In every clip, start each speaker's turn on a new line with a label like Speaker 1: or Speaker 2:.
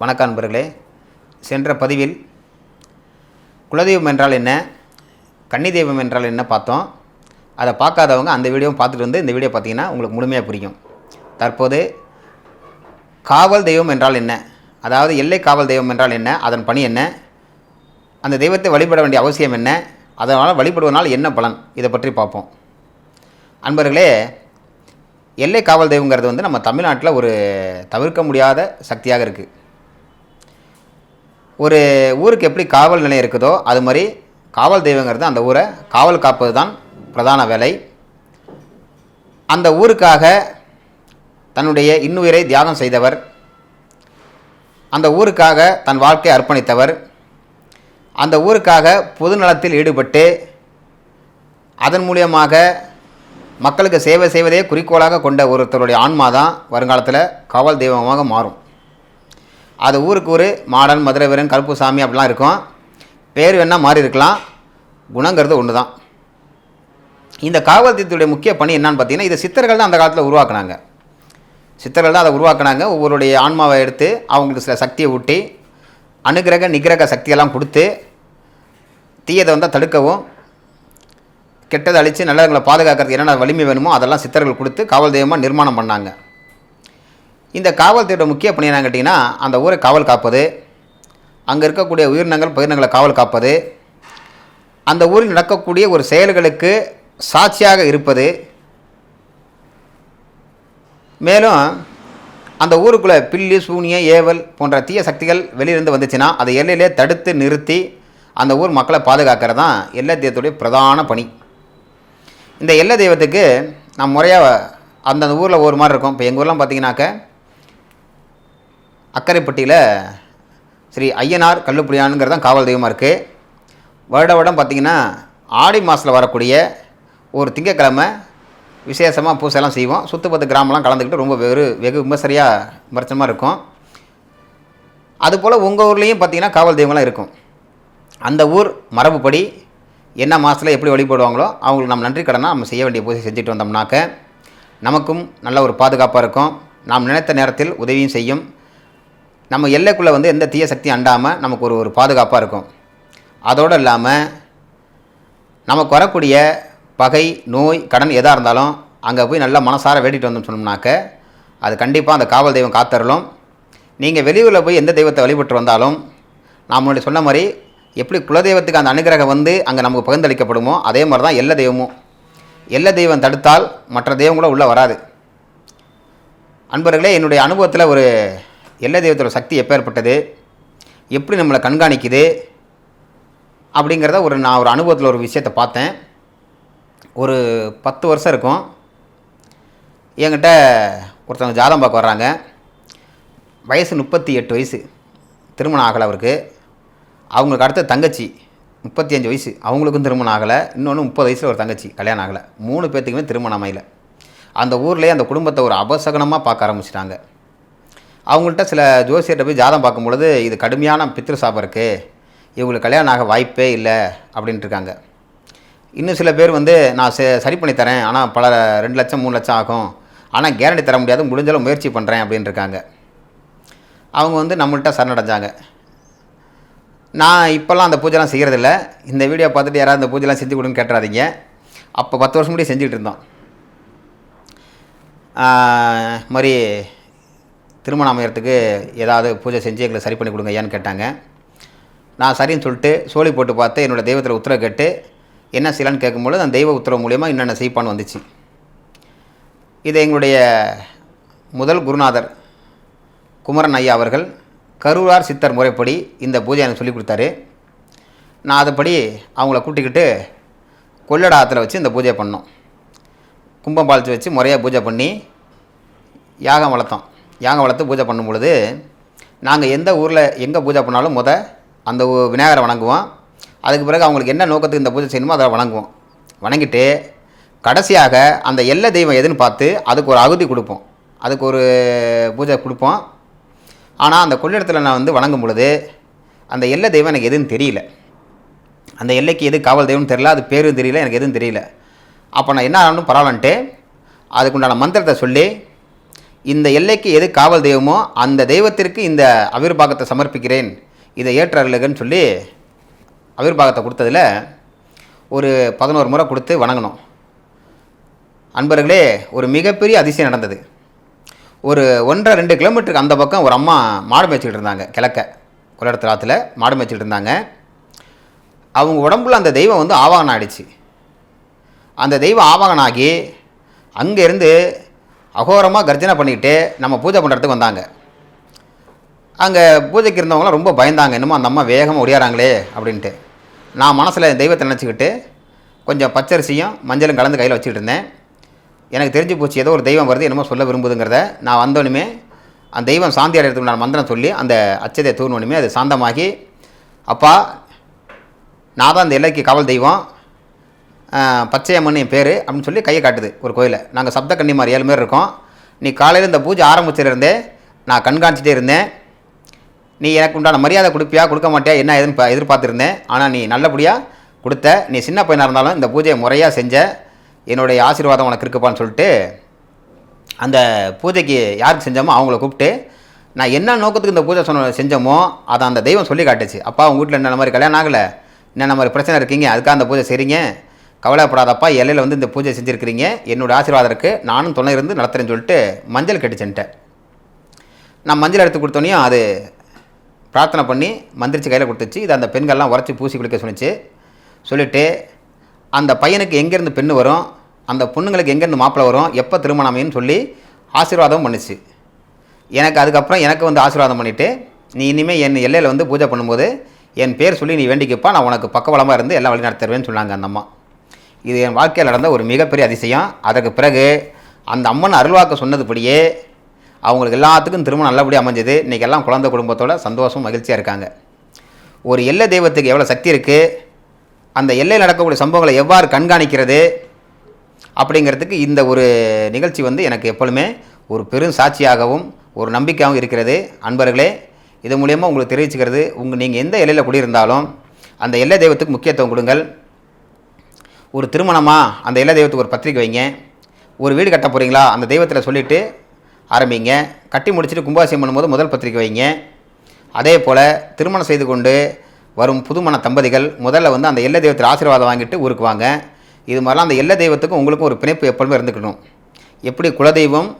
Speaker 1: வணக்கம் அன்பர்களே சென்ற பதிவில் குலதெய்வம் என்றால் என்ன கன்னி தெய்வம் என்றால் என்ன பார்த்தோம். அதை பார்க்காதவங்க அந்த வீடியோவும் பார்த்துட்டு வந்து இந்த வீடியோ பார்த்தீங்கன்னா உங்களுக்கு முழுமையாக புரியும். தற்போது காவல் தெய்வம் என்றால் என்ன அதாவது எல்லை காவல் தெய்வம் என்றால் என்ன அதன் பணி என்ன அந்த தெய்வத்தை வழிபட வேண்டிய அவசியம் என்ன அதனால் வழிபடுவதனால் என்ன பலன் இதை பற்றி பார்ப்போம். அன்பர்களே எல்லை காவல் தெய்வங்கிறது வந்து நம்ம தமிழ்நாட்டில் ஒரு தவிர்க்க முடியாத சக்தியாக இருக்குது ஒரு ஊருக்கு எப்படி காவல் நிலையம் இருக்குதோ அது மாதிரி காவல் தெய்வங்கிறது அந்த ஊரை காவல் காப்பது தான் பிரதான வேலை. அந்த ஊருக்காக தன்னுடைய இன்னுயிரை தியாகம் செய்தவர். அந்த ஊருக்காக தன் வாழ்க்கையை அர்ப்பணித்தவர். அந்த ஊருக்காக பொது நலத்தில் ஈடுபட்டு அதன் மூலியமாக மக்களுக்கு சேவை செய்வதே குறிக்கோளாக கொண்ட ஒருத்தருடைய ஆன்மா தான் வருங்காலத்தில் காவல் தெய்வமாக மாறும். அது ஊருக்கு ஊர் மாடன் மதுரை வீரன் கருப்புசாமி அப்படிலாம் இருக்கும். பேர் வேணால் மாறி இருக்கலாம். குணங்கிறது ஒன்று தான் இந்த காவல் தெய்வத்துடைய முக்கிய பணி என்னன்னு பார்த்தீங்கன்னா இதை சித்தர்கள் தான் அந்த காலத்தில் உருவாக்குனாங்க. சித்தர்கள் தான் அதை உருவாக்குனாங்க. ஒவ்வொருடைய ஆன்மாவை எடுத்து அவங்களுக்கு சில சக்தியை ஊட்டி அனுகிரக நிகிரக சக்தியெல்லாம் கொடுத்து தீயதை வந்தால் தடுக்கவும் கெட்டதை அழித்து நல்லவங்களை பாதுகாக்கிறது என்னென்ன வலிமை வேணுமோ அதெல்லாம் சித்தர்கள் கொடுத்து காவல் தெய்வமாக நிர்மாணம் பண்ணாங்க. இந்த காவல்துறையோட முக்கிய பணி என்னன்னு கேட்டிங்கன்னா அந்த ஊரை காவல் காப்பது அங்கே இருக்கக்கூடிய உயிரினங்கள் பயிரினங்களை காவல் காப்பது அந்த ஊரில் நடக்கக்கூடிய ஒரு செயல்களுக்கு சாட்சியாக இருப்பது. மேலும் அந்த ஊருக்குள்ளே பில்லி சூனியம் ஏவல் போன்ற தீய சக்திகள் வெளியிருந்து வந்துச்சுன்னா அதை எல்லையிலே தடுத்து நிறுத்தி அந்த ஊர் மக்களை பாதுகாக்கிறது தான் எல்லை தெய்வத்துடைய பிரதான பணி. இந்த எல்லை தெய்வத்துக்கு நம் முறையாக அந்தந்த ஊரில் ஒரு மாதிரி இருக்கும். இப்போ எங்கள் ஊர்லாம் பார்த்தீங்கன்னாக்க அக்கரைப்பட்டியில் ஸ்ரீ ஐயனார் கல்லுப்புடியானுங்கிறது தான் காவல் தெய்வமாக இருக்குது வருட வருடம் பார்த்திங்கன்னா ஆடி மாதத்தில் வரக்கூடிய ஒரு திங்கக்கிழமை விசேஷமாக பூசையெல்லாம் செய்வோம். சுற்றுப்பத்து கிராமம்லாம் கலந்துக்கிட்டு ரொம்ப வெறு வெகு விமர்சரியாக விமர்சனமாக இருக்கும். அதுபோல் உங்கள் ஊர்லேயும் பார்த்தீங்கன்னா காவல் தெய்வங்களாம் இருக்கும். அந்த ஊர் மரபுப்படி என்ன மாதத்தில் எப்படி வழிபடுவாங்களோ அவங்களுக்கு நம்ம நன்றி கடனாக நம்ம செய்ய வேண்டிய பூஜை செஞ்சுட்டு வந்தோம்னாக்க நமக்கும் நல்ல ஒரு பாதுகாப்பாக இருக்கும். நாம் நினைத்த நேரத்தில் உதவியும் செய்யும். நம்ம எல்லைக்குள்ளே வந்து எந்த தீய சக்தி அண்டாமல் நமக்கு ஒரு ஒரு பாதுகாப்பாக இருக்கும். அதோடு இல்லாமல் நமக்கு வரக்கூடிய பகை நோய் கடன் எதாக இருந்தாலும் அங்கே போய் நல்லா மனசார வேடிட்டு வந்தோம்னு சொன்னோம்னாக்க அது கண்டிப்பாக அந்த காவல் தெய்வம் காத்தரலும் நீங்கள் வெளியூரில் போய் எந்த தெய்வத்தை வழிபட்டு வந்தாலும் நான் முன்னாடி சொன்ன மாதிரி எப்படி குலதெய்வத்துக்கு அந்த அனுகிரகம் வந்து அங்கே நமக்கு பகிர்ந்தளிக்கப்படுமோ அதே மாதிரி தான் எல்லா தெய்வமும். எல்லா தெய்வம் தடுத்தால் மற்ற தெய்வம் கூட உள்ளே வராது. அன்பர்களே என்னுடைய அனுபவத்தில் ஒரு எல்லை தெய்வத்தோட சக்தி எப்பேற்பட்டது? எப்படி நம்மளை கண்காணிக்குது? அப்படிங்கிறத ஒரு நான் ஒரு அனுபவத்தில் ஒரு விஷயத்தை பார்த்தேன். ஒரு பத்து வருஷம் இருக்கும். என்கிட்ட ஒருத்தவங்க ஜாதகம் பார்க்க வர்றாங்க. வயசு முப்பத்தி எட்டு வயசு. திருமணம் ஆகலை அவருக்கு. அவங்களுக்கு அடுத்த தங்கச்சி முப்பத்தி அஞ்சு வயசு. அவங்களுக்கும் திருமணம் ஆகலை. இன்னொன்று முப்பது வயசில் ஒரு தங்கச்சி கல்யாணம் ஆகலை. மூணு பேர்த்துக்குமே திருமணம் அமையல அந்த ஊர்லேயே அந்த குடும்பத்தை ஒரு அபசகனமாக பார்க்க ஆரம்பிச்சிட்டாங்க. அவங்கள்ட்ட சில ஜோசியர்கிட்ட போய் ஜாதம் பார்க்கும் பொழுது இது கடுமையான பித்ரு சாபம் இருக்குது இவங்களுக்கு கல்யாணம் ஆக வாய்ப்பே இல்லை அப்படின்ட்டு இருக்காங்க. இன்னும் சில பேர் வந்து நான் சரி பண்ணி தரேன். ஆனால் பல ரெண்டு லட்சம் மூணு லட்சம் ஆகும். ஆனால் கேரண்டி தர முடியாது. முடிஞ்சளவு முயற்சி பண்ணுறேன் அப்படின்னு இருக்காங்க. அவங்க வந்து நம்மள்ட்ட சரணடைஞ்சாங்க. நான் இப்போல்லாம் அந்த பூஜைலாம் செய்கிறதில்ல இந்த வீடியோ பார்த்துட்டு யாராவது இந்த பூஜைலாம் செஞ்சு கொடுன்னு கேட்டுறாதீங்க. அப்போ பத்து வருஷம் முன்னாடி செஞ்சுக்கிட்டு இருந்தோம். மாதிரி திருமணம் அமையறதுக்கு ஏதாவது பூஜை செஞ்சு எங்களை சரி பண்ணி கொடுங்க ஏன்னு கேட்டாங்க. நான் சரின்னு சொல்லிட்டு சோழி போட்டு பார்த்து என்னோடய தெய்வத்தில் உத்தரவு கேட்டு என்ன செய்யலான்னு கேட்கும்பொழுது அந்த தெய்வ உத்தரவு மூலியமாக என்னென்ன செய்ப்பான்னு வந்துச்சு. இது எங்களுடைய முதல் குருநாதர் குமரன் ஐயா அவர்கள் கரூரார் சித்தர் முறைப்படி இந்த பூஜை எனக்கு சொல்லிக் கொடுத்தாரு. நான் அதுபடி அவங்கள கூட்டிக்கிட்டு கொள்ளடாத்தில் வச்சு இந்த பூஜை பண்ணோம். கும்பம் பாலிச்சு வச்சு முறையாக பூஜை பண்ணி யாகம் வளர்த்தோம். யாகம் வளர்த்து பூஜை பண்ணும் பொழுது நாங்கள் எந்த ஊரில் எங்கே பூஜை பண்ணாலும் முத அந்த ஊ- விநாயகரை வணங்குவோம். அதுக்கு பிறகு அவங்களுக்கு என்ன நோக்கத்துக்கு இந்த பூஜை செய்யணுமோ அதை வணங்குவோம். வணங்கிட்டு கடைசியாக அந்த எல்லை தெய்வம் எதுன்னு பார்த்து அதுக்கு ஒரு அகுதி கொடுப்போம். அதுக்கு ஒரு பூஜை கொடுப்போம். ஆனால் அந்த கொள்ளிடத்தில் நான் வந்து வணங்கும் பொழுது அந்த எல்லை தெய்வம் எனக்கு எதுன்னு தெரியல. அந்த எல்லைக்கு எது காவல் தெய்வம்னு தெரியல அது பேரும் தெரியல எனக்கு எதுவும் தெரியல. அப்போ நான் என்ன ஆகணும் பரவாயில்லன்ட்டு அதுக்குண்டான மந்திரத்தை சொல்லி இந்த எல்லைக்கு எது காவல் தெய்வமோ அந்த தெய்வத்திற்கு இந்த அவிர்பாகத்தை சமர்ப்பிக்கிறேன். இதை ஏற்றருளுகன்னு சொல்லி அவிர்பாகத்தை கொடுத்ததில் ஒரு பதினோரு முறை கொடுத்து வணங்கணும். அன்பர்களே ஒரு மிகப்பெரிய அதிசயம் நடந்தது. ஒரு ஒன்றரை ரெண்டு கிலோமீட்டருக்கு அந்த பக்கம் ஒரு அம்மா மாடு மேய்ச்சிக்கிட்டு இருந்தாங்க கிழக்க குளடத்து ஆற்றுல மாடு மேய்ச்சிக்கிட்டு இருந்தாங்க. அவங்க உடம்புல அந்த தெய்வம் வந்து ஆவாகனம் ஆயிடுச்சு அந்த தெய்வம் ஆவாகனம் ஆகி அங்கேருந்து அகோரமாக கர்ஜனை பண்ணிக்கிட்டு நம்ம பூஜை பண்ணுறதுக்கு வந்தாங்க. அங்கே பூஜைக்கு இருந்தவங்களாம் ரொம்ப பயந்தாங்க. இன்னமும் அந்த அம்மா வேகமாக ஒடியாராங்களே அப்படின்ட்டு. நான் மனசில் தெய்வத்தை நினச்சிக்கிட்டு கொஞ்சம் பச்சரிசியும் மஞ்சளும் கலந்து கையில் வச்சுக்கிட்டு இருந்தேன். எனக்கு தெரிஞ்சு போச்சு ஏதோ ஒரு தெய்வம் வருது என்னமோ சொல்ல விரும்புதுங்கிறத. நான் வந்தோடனே அந்த தெய்வம் சாந்தி அடையிறதுக்கு நான் மந்திரம் சொல்லி அந்த அச்சதை தூர்னோடனே அது சாந்தமாகி அப்பா நான் தான் அந்த எல்லைக்கு காவல் தெய்வம். பச்சையம்மன் என் பேர் அப்படின்னு சொல்லி கையை காட்டுது ஒரு கோயிலை. நாங்கள் சப்த கன்னிமார் ஏழு பேர் இருக்கோம். நீ காலையில் இந்த பூஜை ஆரம்பிச்சிருந்தே நான் கண்காணிச்சிட்டே இருந்தேன். நீ எனக்கு உண்டான மரியாதை கொடுப்பியா கொடுக்க மாட்டியா என்ன ஏதுன்னு எதிர்பார்த்துருந்தேன். ஆனால் நீ நல்லபடியாக கொடுத்த நீ சின்ன பையனாக இருந்தாலும் இந்த பூஜையை முறையாக செஞ்ச என்னுடைய ஆசீர்வாதம் உனக்கு இருக்குப்பான்னு சொல்லிட்டு அந்த பூஜைக்கு யாருக்கு செஞ்சோமோ அவங்கள கூப்பிட்டு நான் என்ன நோக்கத்துக்கு இந்த பூஜை சொன்ன செஞ்சோமோ அதை அந்த தெய்வம் சொல்லி காட்டுச்சு. அப்பா உங்கள் வீட்டில் என்னென்ன மாதிரி கல்யாணம் ஆகலை? என்னென்ன மாதிரி பிரச்சனை இருக்கீங்க? அதுக்காக அந்த பூஜை செய்கிறீங்க கவலைப்படாதப்பா எல்லையில் வந்து இந்த பூஜை செஞ்சுருக்கிறீங்க. என்னோட ஆசீர்வாதம் இருக்குது நானும் துணை இருந்து நடத்துகிறேன்னு சொல்லிட்டு மஞ்சள் கட்டிச்சுன்ட்டேன் நான் மஞ்சள் எடுத்து கொடுத்தோனையும் அது பிரார்த்தனை பண்ணி மந்திரிச்சு கையில் கொடுத்துச்சு. இது அந்த பெண்கள்லாம் உரைச்சி பூசி குளிக்க சொன்னிச்சு. சொல்லிவிட்டு அந்த பையனுக்கு எங்கேருந்து பெண்ணு வரும்? அந்த பொண்ணுங்களுக்கு எங்கேருந்து மாப்பிள்ளை வரும்? எப்போ திருமணமேன்னு சொல்லி ஆசீர்வாதம் பண்ணுச்சு. எனக்கு அதுக்கப்புறம் எனக்கு வந்து ஆசீர்வாதம் பண்ணிவிட்டு நீ இனிமேல் என் எல்லையில் வந்து பூஜை பண்ணும்போது என் பேர் சொல்லி நீ வேண்டிக்கப்பா. நான் உனக்கு பக்கவளமாக இருந்து எல்லாம் வழி நடத்துருவேன்னு சொன்னாங்க அந்த அம்மா. இது என் வாழ்க்கையில் நடந்த ஒரு மிகப்பெரிய அதிசயம். அதற்கு பிறகு அந்த அம்மன் அருள்வாக்க சொன்னதுபடியே அவங்களுக்கு எல்லாத்துக்கும் திருமணம் நல்லபடியாக அமைஞ்சது. இன்றைக்கி எல்லாம் குழந்தை குடும்பத்தோட சந்தோஷம் மகிழ்ச்சியாக இருக்காங்க. ஒரு எல்லை தெய்வத்துக்கு எவ்வளோ சக்தி இருக்குது அந்த எல்லையில் நடக்கக்கூடிய சம்பவங்களை எவ்வாறு கண்காணிக்கிறது? அப்படிங்கிறதுக்கு இந்த ஒரு நிகழ்ச்சி வந்து எனக்கு எப்பொழுதுமே ஒரு பெரும் சாட்சியாகவும் ஒரு நம்பிக்கையாகவும் இருக்கிறது. அன்பர்களே இது மூலயமா உங்களுக்கு தெரிவிச்சுக்கிறது உங்கள் நீங்கள் எந்த எல்லையில் குடியிருந்தாலும் அந்த எல்லை தெய்வத்துக்கு முக்கியத்துவம் கொடுங்கள். ஒரு திருமணமாக அந்த எல்லை தெய்வத்துக்கு ஒரு பத்திரிக்கை வைங்க. ஒரு வீடு கட்ட போகிறீங்களா அந்த தெய்வத்தில் சொல்லிவிட்டு ஆரம்பிங்க. கட்டி முடிச்சுட்டு கும்பாசியம் பண்ணும்போது முதல் பத்திரிக்கை வைங்க. அதே போல் திருமணம் செய்து கொண்டு வரும் புதுமண தம்பதிகள் முதல்ல வந்து அந்த எல்லை தெய்வத்தில் ஆசீர்வாதம் வாங்கிட்டு ஊருக்கு வாங்க. இது மாதிரிலாம் அந்த எல்லை தெய்வத்துக்கும் உங்களுக்கும் ஒரு பிணைப்பு எப்பொழுதுமே இருந்துக்கணும். எப்படி குலதெய்வம்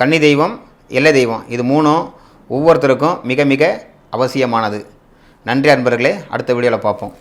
Speaker 1: கன்னி தெய்வம் எல்லை தெய்வம்? இது மூணும் ஒவ்வொருத்தருக்கும் மிக மிக அவசியமானது. நன்றி அன்பர்களே. அடுத்த வீடியோவில் பார்ப்போம்.